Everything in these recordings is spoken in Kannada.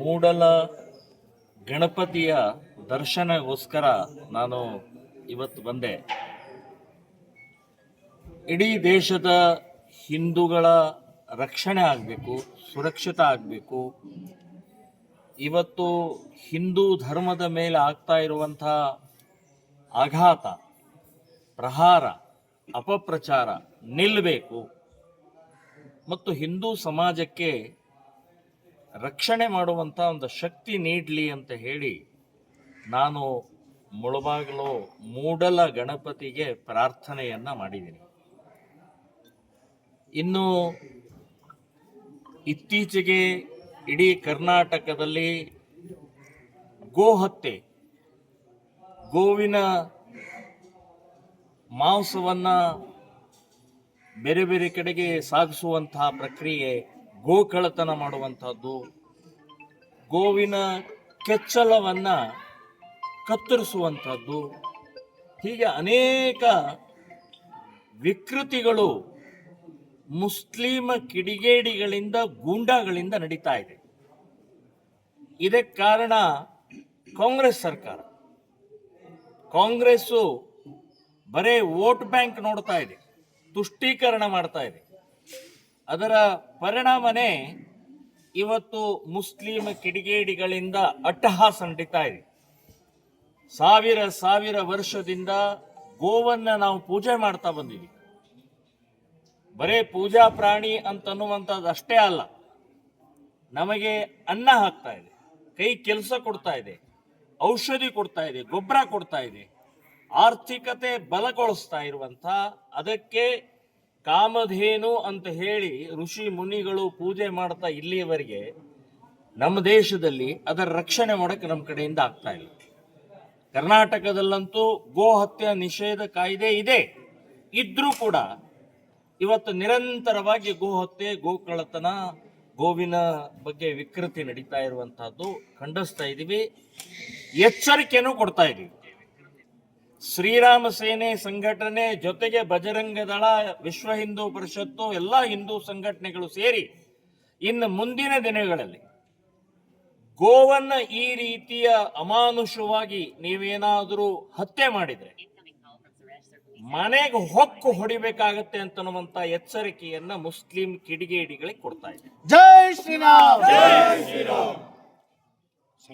ಮೂಡಲ ಗಣಪತಿಯ ದರ್ಶನಗೋಸ್ಕರ ನಾನು ಇವತ್ತು ಬಂದೆ. ಇಡೀ ದೇಶದ ಹಿಂದೂಗಳ ರಕ್ಷಣೆ ಆಗಬೇಕು, ಸುರಕ್ಷಿತ ಆಗಬೇಕು. ಇವತ್ತು ಹಿಂದೂ ಧರ್ಮದ ಮೇಲೆ ಆಗ್ತಾ ಇರುವಂಥ ಆಘಾತ, ಪ್ರಹಾರ, ಅಪಪ್ರಚಾರ ನಿಲ್ಲಬೇಕು ಮತ್ತು ಹಿಂದೂ ಸಮಾಜಕ್ಕೆ ರಕ್ಷಣೆ ಮಾಡುವಂಥ ಒಂದು ಶಕ್ತಿ ನೀಡಲಿ ಅಂತ ಹೇಳಿ ನಾನು ಮುಳಬಾಗಿಲು ಮೂಡಲ ಗಣಪತಿಗೆ ಪ್ರಾರ್ಥನೆಯನ್ನ ಮಾಡಿದ್ದೀನಿ. ಇನ್ನು ಇತ್ತೀಚೆಗೆ ಇಡೀ ಕರ್ನಾಟಕದಲ್ಲಿ ಗೋಹತ್ಯೆ, ಗೋವಿನ ಮಾಂಸವನ್ನ ಬೇರೆ ಬೇರೆ ಕಡೆಗೆ ಸಾಗಿಸುವಂತಹ ಪ್ರಕ್ರಿಯೆ ಗೋಕಳತನ ಮಾಡುವಂಥದ್ದು. ಗೋವಿನ ಕೆಚ್ಚಲವನ್ನ ಕತ್ತರಿಸುವಂಥದ್ದು. ಹೀಗೆ ಅನೇಕ ವಿಕೃತಿಗಳು ಮುಸ್ಲಿಮ ಕಿಡಿಗೇಡಿಗಳಿಂದ, ಗೂಂಡಾಗಳಿಂದ ನಡೀತಾ ಇದೆ. ಇದಕ್ಕೆ ಕಾರಣ ಕಾಂಗ್ರೆಸ್ ಸರ್ಕಾರ. ಕಾಂಗ್ರೆಸ್ಸು ಬರೇ ವೋಟ್ ಬ್ಯಾಂಕ್ ನೋಡ್ತಾ ಇದೆ. ತುಷ್ಟೀಕರಣ ಮಾಡ್ತಾ ಇದೆ. ಅದರ ಪರಿಣಾಮನೇ ಇವತ್ತು ಮುಸ್ಲಿಂ ಕಿಡಿಗೇಡಿಗಳಿಂದ ಅಟ್ಟಹಾಸ ನಡೀತಾ ಇದೆ. ಸಾವಿರ ಸಾವಿರ ವರ್ಷದಿಂದ ಗೋವನ್ನ ನಾವು ಪೂಜೆ ಮಾಡ್ತಾ ಬಂದಿದ್ವಿ ಬರೇ ಪೂಜಾ ಪ್ರಾಣಿ ಅಂತನ್ನುವಂಥದ್ದು ಅಷ್ಟೇ ಅಲ್ಲ, ನಮಗೆ ಅನ್ನ ಹಾಕ್ತಾ ಇದೆ, ಕೈ ಕೆಲಸ ಕೊಡ್ತಾ ಇದೆ, ಔಷಧಿ ಕೊಡ್ತಾ ಇದೆ, ಗೊಬ್ಬರ ಕೊಡ್ತಾ ಇದೆ, ಆರ್ಥಿಕತೆ ಬಲಗೊಳಿಸ್ತಾ ಇರುವಂಥ ಅದಕ್ಕೆ ಕಾಮಧೇನು ಅಂತ ಹೇಳಿ ಋಷಿ ಮುನಿಗಳು ಪೂಜೆ ಮಾಡ್ತಾ ಇಲ್ಲಿಯವರೆಗೆ ನಮ್ಮ ದೇಶದಲ್ಲಿ ಅದರ ರಕ್ಷಣೆ ಮಾಡೋಕ್ಕೆ ನಮ್ಮ ಕಡೆಯಿಂದ ಆಗ್ತಾ ಇಲ್ಲ. ಕರ್ನಾಟಕದಲ್ಲಂತೂ ಗೋ ಹತ್ಯೆ ನಿಷೇಧ ಕಾಯ್ದೆ ಇದೆ. ಇದ್ರೂ ಕೂಡ ಇವತ್ತು ನಿರಂತರವಾಗಿ ಗೋ ಹತ್ಯೆ ಗೋಕಳ್ಳತನ ಗೋವಿನ ಬಗ್ಗೆ ವಿಕೃತಿ ನಡೀತಾ ಇರುವಂತಹದ್ದು ಖಂಡಿಸ್ತಾ ಇದ್ದೀವಿ ಎಚ್ಚರಿಕೆಯನ್ನು ಕೊಡ್ತಾ ಇದ್ದೀವಿ ಶ್ರೀರಾಮ ಸೇನೆ ಸಂಘಟನೆ ಜೊತೆಗೆ ಬಜರಂಗ ದಳ ವಿಶ್ವ ಹಿಂದೂ ಪರಿಷತ್ತು ಎಲ್ಲ ಹಿಂದೂ ಸಂಘಟನೆಗಳು ಸೇರಿ ಇನ್ನು ಮುಂದಿನ ದಿನಗಳಲ್ಲಿ ಗೋವನ್ನ ಈ ರೀತಿಯ ಅಮಾನುಷವಾಗಿ ನೀವೇನಾದರೂ ಹತ್ಯೆ ಮಾಡಿದ್ರೆ ಮನೆಗೆ ಹೊಕ್ಕು ಹೊಡಿಬೇಕಾಗತ್ತೆ ಅಂತನ್ನುವಂತ ಎಚ್ಚರಿಕೆಯನ್ನ ಮುಸ್ಲಿಂ ಕಿಡಿಗೇಡಿಗಳಿಗೆ ಕೊಡ್ತಾ ಇದೆ ಜೈ ಶ್ರೀರಾಮ್!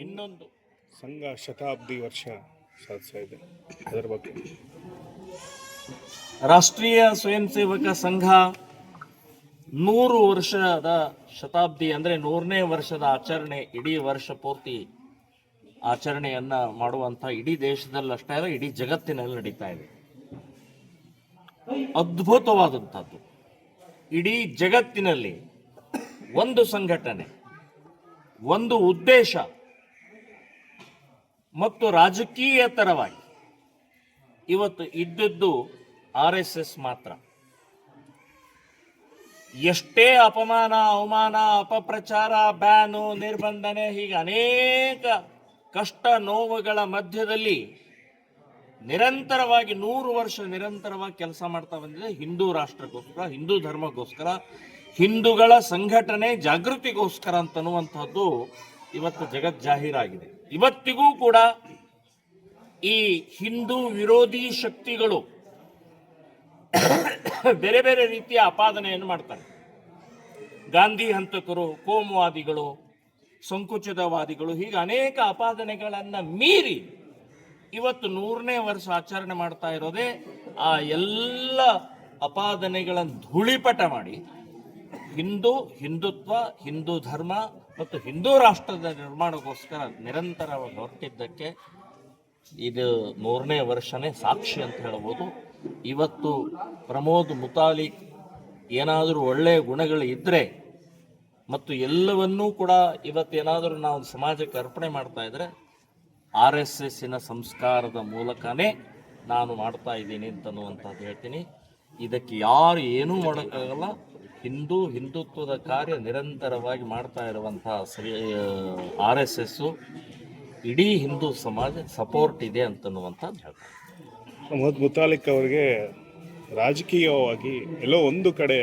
ಇನ್ನೊಂದು ಸಂಘ ಶತಾಬ್ದಿ ವರ್ಷ. ಸಾಧಿಸ್ತಾ ಇದೆ. ಅದರ ಬಗ್ಗೆ. ರಾಷ್ಟ್ರೀಯ ಸ್ವಯಂ ಸೇವಕ ಸಂಘ ನೂರು ವರ್ಷದ ಶತಾಬ್ದಿ ಅಂದ್ರೆ ನೂರನೇ ವರ್ಷದ ಆಚರಣೆ ಇಡೀ ವರ್ಷ ಪೂರ್ತಿ ಆಚರಣೆಯನ್ನ ಮಾಡುವಂತ ಇಡೀ ದೇಶದಲ್ಲಿ ಅಷ್ಟೇ ಅಲ್ಲ, ಇಡೀ ಜಗತ್ತಿನಲ್ಲಿ ನಡೀತಾ ಇದೆ. ಅದ್ಭುತವಾದಂಥದ್ದು. ಇಡೀ ಜಗತ್ತಿನಲ್ಲಿ ಒಂದು ಸಂಘಟನೆ, ಒಂದು ಉದ್ದೇಶ ಮತ್ತು ರಾಜಕೀಯತರವಾಗಿ. ಇವತ್ತು ಇದ್ದದ್ದು ಆರ್ ಎಸ್ ಎಸ್ ಮಾತ್ರ. ಎಷ್ಟೇ ಅಪಮಾನ, ಅವಮಾನ, ಅಪಪ್ರಚಾರ, ಬ್ಯಾನು, ನಿರ್ಬಂಧನೆ, ಹೀಗೆ ಅನೇಕ ಕಷ್ಟ ನೋವುಗಳ ಮಧ್ಯದಲ್ಲಿ ನಿರಂತರವಾಗಿ, ನೂರು ವರ್ಷ ನಿರಂತರವಾಗಿ ಕೆಲಸ ಮಾಡ್ತಾ ಬಂದಿದೆ. ಹಿಂದೂ ರಾಷ್ಟ್ರಕ್ಕೋಸ್ಕರ, ಹಿಂದೂ ಧರ್ಮಕ್ಕೋಸ್ಕರ, ಹಿಂದೂಗಳ ಸಂಘಟನೆ ಜಾಗೃತಿಗೋಸ್ಕರ ಅಂತನ್ನುವಂಥದ್ದು ಇವತ್ತು ಜಗತ್ ಜಾಹೀರಾಗಿದೆ. ಇವತ್ತಿಗೂ ಕೂಡ ಈ ಹಿಂದೂ ವಿರೋಧಿ ಶಕ್ತಿಗಳು ಬೇರೆ ಬೇರೆ ರೀತಿಯ ಆಪಾದನೆಯನ್ನು ಮಾಡ್ತಾರೆ. ಗಾಂಧಿ ಹಂತಕರು, ಕೋಮುವಾದಿಗಳು, ಸಂಕುಚಿತವಾದಿಗಳು, ಹೀಗೆ ಅನೇಕ ಆಪಾದನೆಗಳನ್ನು ಮೀರಿ ಇವತ್ತು ನೂರನೇ ವರ್ಷ ಆಚರಣೆ ಮಾಡ್ತಾ ಇರೋದೇ ಆ ಎಲ್ಲ ಅಪಾದನೆಗಳನ್ನು ಧೂಳಿಪಟ ಮಾಡಿ ಹಿಂದೂ, ಹಿಂದುತ್ವ, ಹಿಂದೂ ಧರ್ಮ ಮತ್ತು ಹಿಂದೂ ರಾಷ್ಟ್ರದ ನಿರ್ಮಾಣಕ್ಕೋಸ್ಕರ ನಿರಂತರವಾಗಿ ಹೊರಟಿದ್ದಕ್ಕೆ ಇದು ಮೂರನೇ ವರ್ಷನೇ ಸಾಕ್ಷಿ ಅಂತ ಹೇಳ್ಬೋದು. ಇವತ್ತು ಪ್ರಮೋದ್ ಮುತಾಲಿಕ್ ಏನಾದರೂ ಒಳ್ಳೆಯ ಗುಣಗಳು ಇದ್ದರೆ ಮತ್ತು ಎಲ್ಲವನ್ನೂ ಕೂಡ ಇವತ್ತೇನಾದರೂ ನಾವು ಸಮಾಜಕ್ಕೆ ಅರ್ಪಣೆ ಮಾಡ್ತಾ ಇದ್ದರೆ ಆರ್ ಎಸ್ ಎಸ್ಸಿನ ಸಂಸ್ಕಾರದ ಮೂಲಕನೇ ನಾನು ಮಾಡ್ತಾ ಇದ್ದೀನಿ ಅಂತನ್ನುವಂಥದ್ದು ಹೇಳ್ತೀನಿ. ಇದಕ್ಕೆ ಯಾರು ಏನೂ ಮಾಡೋಕ್ಕಾಗಲ್ಲ. ಹಿಂದೂ ಹಿಂದುತ್ವದ ಕಾರ್ಯ ನಿರಂತರವಾಗಿ ಮಾಡ್ತಾ ಇರುವಂತಹ ಶ್ರೀ ಆರ್ ಎಸ್ ಎಸ್ಸು ಇಡೀ ಹಿಂದೂ ಸಮಾಜ ಸಪೋರ್ಟ್ ಇದೆ ಅಂತನ್ನುವಂಥದ್ದು ಹೇಳ್ತಾರೆ. ಮೊಹಮ್ಮದ್ ಮುತಾಲಿಕ್ ಅವರಿಗೆ ರಾಜಕೀಯವಾಗಿ ಎಲ್ಲೋ ಒಂದು ಕಡೆ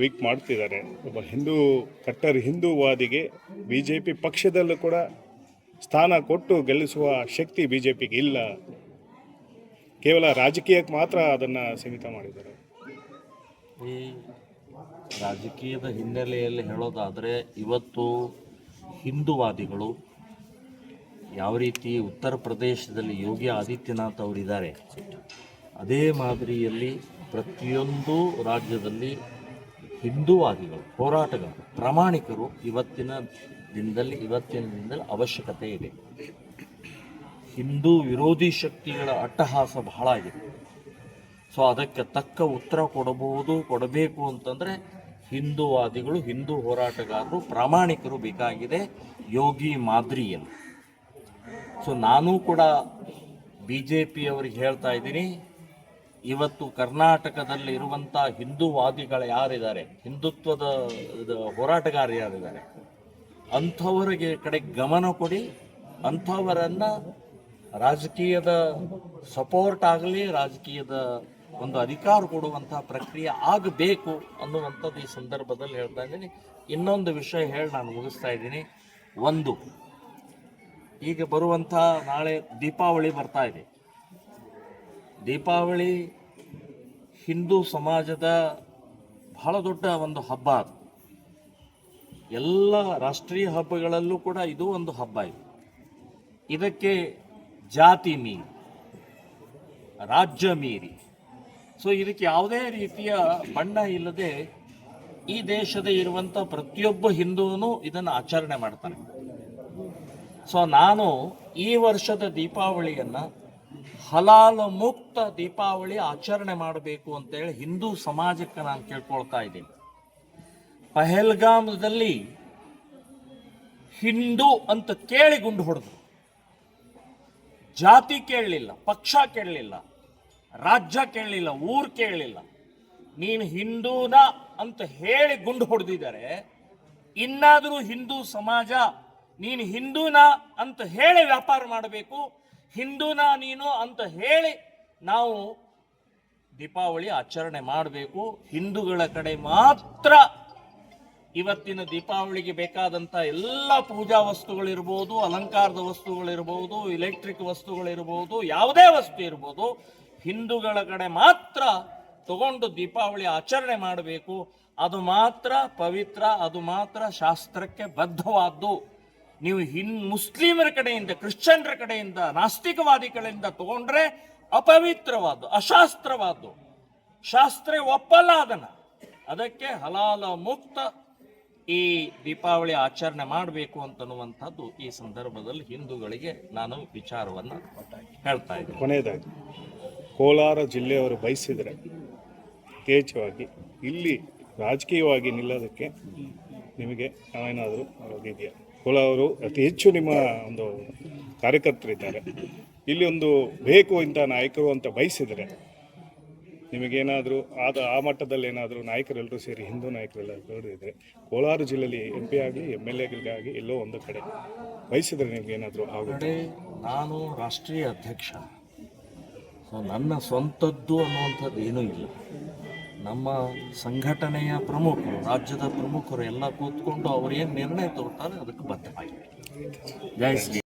ವೀಕ್ ಮಾಡ್ತಿದ್ದಾರೆ. ಒಬ್ಬ ಹಿಂದೂ ಕಟ್ಟರ್ ಹಿಂದೂವಾದಿಗೆ ಬಿ ಜೆ ಪಿ ಪಕ್ಷದಲ್ಲೂ ಕೂಡ ಸ್ಥಾನ ಕೊಟ್ಟು ಗೆಲ್ಲಿಸುವ ಶಕ್ತಿ ಬಿ ಜೆ ಪಿಗೆ ಇಲ್ಲ. ಕೇವಲ ರಾಜಕೀಯಕ್ಕೆ ಮಾತ್ರ ಅದನ್ನು ಸೀಮಿತ ಮಾಡಿದ್ದಾರೆ. ಈ ರಾಜಕೀಯದ ಹಿನ್ನೆಲೆಯಲ್ಲಿ ಹೇಳೋದಾದರೆ ಇವತ್ತು ಹಿಂದೂವಾದಿಗಳು ಯಾವ ರೀತಿ ಉತ್ತರ ಪ್ರದೇಶದಲ್ಲಿ ಯೋಗಿ ಆದಿತ್ಯನಾಥ್ ಅವರಿದ್ದಾರೆ, ಅದೇ ಮಾದರಿಯಲ್ಲಿ ಪ್ರತಿಯೊಂದು ರಾಜ್ಯದಲ್ಲಿ ಹಿಂದೂವಾದಿಗಳು, ಹೋರಾಟಗಾರರು, ಪ್ರಾಮಾಣಿಕರು ಇವತ್ತಿನ ದಿನದಲ್ಲಿ ಇವತ್ತಿನ ದಿನದಲ್ಲಿ ಅವಶ್ಯಕತೆ ಇದೆ. ಹಿಂದೂ ವಿರೋಧಿ ಶಕ್ತಿಗಳ ಅಟ್ಟಹಾಸ ಬಹಳ ಆಗಿದೆ. ಸೊ ಅದಕ್ಕೆ ತಕ್ಕ ಉತ್ತರ ಕೊಡಬಹುದು, ಕೊಡಬೇಕು ಅಂತಂದರೆ ಹಿಂದೂವಾದಿಗಳು, ಹಿಂದೂ ಹೋರಾಟಗಾರರು, ಪ್ರಾಮಾಣಿಕರು ಬೇಕಾಗಿದೆ ಯೋಗಿ ಮಾದರಿಯನ್ನು ಸೊ ನಾನು ಕೂಡ ಬಿ ಜೆ ಪಿಯವರಿಗೆ ಹೇಳ್ತಾ ಇದ್ದೀನಿ, ಇವತ್ತು ಕರ್ನಾಟಕದಲ್ಲಿ ಇರುವಂಥ ಹಿಂದೂವಾದಿಗಳು ಯಾರಿದ್ದಾರೆ? ಹಿಂದುತ್ವದ ಹೋರಾಟಗಾರರು ಯಾರಿದ್ದಾರೆ? ಅಂಥವರಿಗೆ ಕಡೆ ಗಮನ ಕೊಡಿ, ಅಂಥವರನ್ನು ರಾಜಕೀಯದ ಸಪೋರ್ಟ್ ಆಗಲಿ, ರಾಜಕೀಯದ ಒಂದು ಅಧಿಕಾರ ಕೊಡುವಂತಹ ಪ್ರಕ್ರಿಯೆ ಆಗಬೇಕು ಅನ್ನುವಂಥದ್ದು ಈ ಸಂದರ್ಭದಲ್ಲಿ ಹೇಳ್ತಾ ಇದ್ದೀನಿ. ಇನ್ನೊಂದು ವಿಷಯ ಹೇಳಿ ನಾನು ಮುಗಿಸ್ತಾ ಇದ್ದೀನಿ. ಒಂದು ಈಗ ಬರುವಂಥ ನಾಳೆ ದೀಪಾವಳಿ ಬರ್ತಾ ಇದೆ. ದೀಪಾವಳಿ ಹಿಂದೂ ಸಮಾಜದ ಬಹಳ ದೊಡ್ಡ ಒಂದು ಹಬ್ಬ ಅದು. ಎಲ್ಲ ರಾಷ್ಟ್ರೀಯ ಹಬ್ಬಗಳಲ್ಲೂ ಕೂಡ ಇದು ಒಂದು ಹಬ್ಬ ಇದೆ. ಇದಕ್ಕೆ ಜಾತಿ ಮೀರಿ, ರಾಜ್ಯ ಮೀರಿ ಸೊ ಇದಕ್ಕೆ ಯಾವುದೇ ರೀತಿಯ ಬಣ್ಣ ಇಲ್ಲದೆ ಈ ದೇಶದ ಇರುವಂಥ ಪ್ರತಿಯೊಬ್ಬ ಹಿಂದೂನು ಇದನ್ನು ಆಚರಣೆ ಮಾಡ್ತಾನೆ ಸೊ ನಾನು ಈ ವರ್ಷದ ದೀಪಾವಳಿಯನ್ನ ಹಲಾಲ ಮುಕ್ತ ದೀಪಾವಳಿ ಆಚರಣೆ ಮಾಡಬೇಕು ಅಂತೇಳಿ ಹಿಂದೂ ಸಮಾಜಕ್ಕೆ ನಾನು ಕೇಳ್ಕೊಳ್ತಾ ಇದ್ದೀನಿ. ಪಹಲ್ಗಾಮದಲ್ಲಿ ಹಿಂದೂ ಅಂತ ಕೇಳಿ ಗುಂಡು ಹೊಡೆದು ಜಾತಿ ಕೇಳಲಿಲ್ಲ, ಪಕ್ಷ ಕೇಳಲಿಲ್ಲ. ರಾಜ್ಯ ಕೇಳಲಿಲ್ಲ, ಊರು ಕೇಳಲಿಲ್ಲ. ನೀನು ಹಿಂದೂನ ಅಂತ ಹೇಳಿ ಗುಂಡು ಹೊಡೆದಿದ್ದಾರೆ. ಇನ್ನಾದರೂ ಹಿಂದೂ ಸಮಾಜ ನೀನು ಹಿಂದೂನ ಅಂತ ಹೇಳಿ ವ್ಯಾಪಾರ ಮಾಡಬೇಕು, ಹಿಂದೂನ ನೀನು ಅಂತ ಹೇಳಿ ನಾವು ದೀಪಾವಳಿ ಆಚರಣೆ ಮಾಡಬೇಕು. ಹಿಂದೂಗಳ ಕಡೆ ಮಾತ್ರ ಇವತ್ತಿನ ದೀಪಾವಳಿಗೆ ಬೇಕಾದಂಥ ಎಲ್ಲ ಪೂಜಾ ವಸ್ತುಗಳಿರ್ಬೋದು, ಅಲಂಕಾರದ ವಸ್ತುಗಳಿರ್ಬೋದು ಇಲೆಕ್ಟ್ರಿಕ್ ವಸ್ತುಗಳಿರ್ಬೋದು, ಯಾವುದೇ ವಸ್ತು ಇರ್ಬೋದು ಹಿಂದೂಗಳ ಕಡೆ ಮಾತ್ರ ತಗೊಂಡು ದೀಪಾವಳಿ ಆಚರಣೆ ಮಾಡಬೇಕು. ಅದು ಮಾತ್ರ ಪವಿತ್ರ, ಅದು ಮಾತ್ರ ಶಾಸ್ತ್ರಕ್ಕೆ ಬದ್ಧವಾದ್ದು. ನೀವು ಹಿನ್ ಮುಸ್ಲಿಮರ ಕಡೆಯಿಂದ, ಕ್ರಿಶ್ಚಿಯನ್ರ ಕಡೆಯಿಂದ, ನಾಸ್ತಿಕವಾದಿಗಳಿಂದ ತಗೊಂಡ್ರೆ ಅಪವಿತ್ರವಾದ್ದು, ಅಶಾಸ್ತ್ರವಾದ್ದು. ಶಾಸ್ತ್ರ ಒಪ್ಪಲ್ಲ ಅದನ್ನ ಅದಕ್ಕೆ ಹಲಾಲ ಮುಕ್ತ ಈ ದೀಪಾವಳಿ ಆಚರಣೆ ಮಾಡಬೇಕು ಅಂತನ್ನುವಂಥದ್ದು ಈ ಸಂದರ್ಭದಲ್ಲಿ ಹಿಂದೂಗಳಿಗೆ ನಾನು ವಿಚಾರವನ್ನು ಹೇಳ್ತಾ ಇದ್ದೀನಿ. ಕೊನೆಯದಾಗಿ. ಕೋಲಾರ ಜಿಲ್ಲೆಯವರು ಬಯಸಿದರೆ ಯಥೇಚ್ಛವಾಗಿ ಇಲ್ಲಿ ರಾಜಕೀಯವಾಗಿ ನಿಲ್ಲೋದಕ್ಕೆ ನಿಮಗೆ ನಾವೇನಾದರೂ ಇದೆಯಾ? ಕೋಲಾರವರು ಅತಿ ಹೆಚ್ಚು ನಿಮ್ಮ ಒಂದು ಕಾರ್ಯಕರ್ತರಿದ್ದಾರೆ. ಇಲ್ಲಿ ಒಂದು ಬೇಕು ಇಂಥ ನಾಯಕರು ಅಂತ ಬಯಸಿದರೆ ನಿಮಗೇನಾದರೂ ಆದ ಆ ಮಟ್ಟದಲ್ಲಿ ಏನಾದರೂ ನಾಯಕರೆಲ್ಲರೂ ಸೇರಿ ಹಿಂದೂ ನಾಯಕರೆಲ್ಲ ನೋಡಿದರೆ ಕೋಲಾರ ಜಿಲ್ಲೆಯಲ್ಲಿ ಎಂ ಪಿ ಆಗಲಿ ಎಂ ಎಲ್ ಎಗಳಿಗಾಗಿ ಎಲ್ಲೋ ಒಂದು ಕಡೆ ಬಯಸಿದರೆ ನಿಮಗೇನಾದರೂ ಆಗುತ್ತೆ? ನಾನು ರಾಷ್ಟ್ರೀಯ ಅಧ್ಯಕ್ಷ. ನನ್ನ ಸ್ವಂತದ್ದು ಅನ್ನುವಂಥದ್ದು ಏನೂ ಇಲ್ಲ. ನಮ್ಮ ಸಂಘಟನೆಯ ಪ್ರಮುಖರು, ರಾಜ್ಯದ ಪ್ರಮುಖರು ಎಲ್ಲ ಕೂತ್ಕೊಂಡು ಅವರೇನು ನಿರ್ಣಯ ತಗೋತಾರೆ ಅದಕ್ಕೆ ಬದ್ಧವಾಗಿದೆ ಜೈ ಶ್ರೀ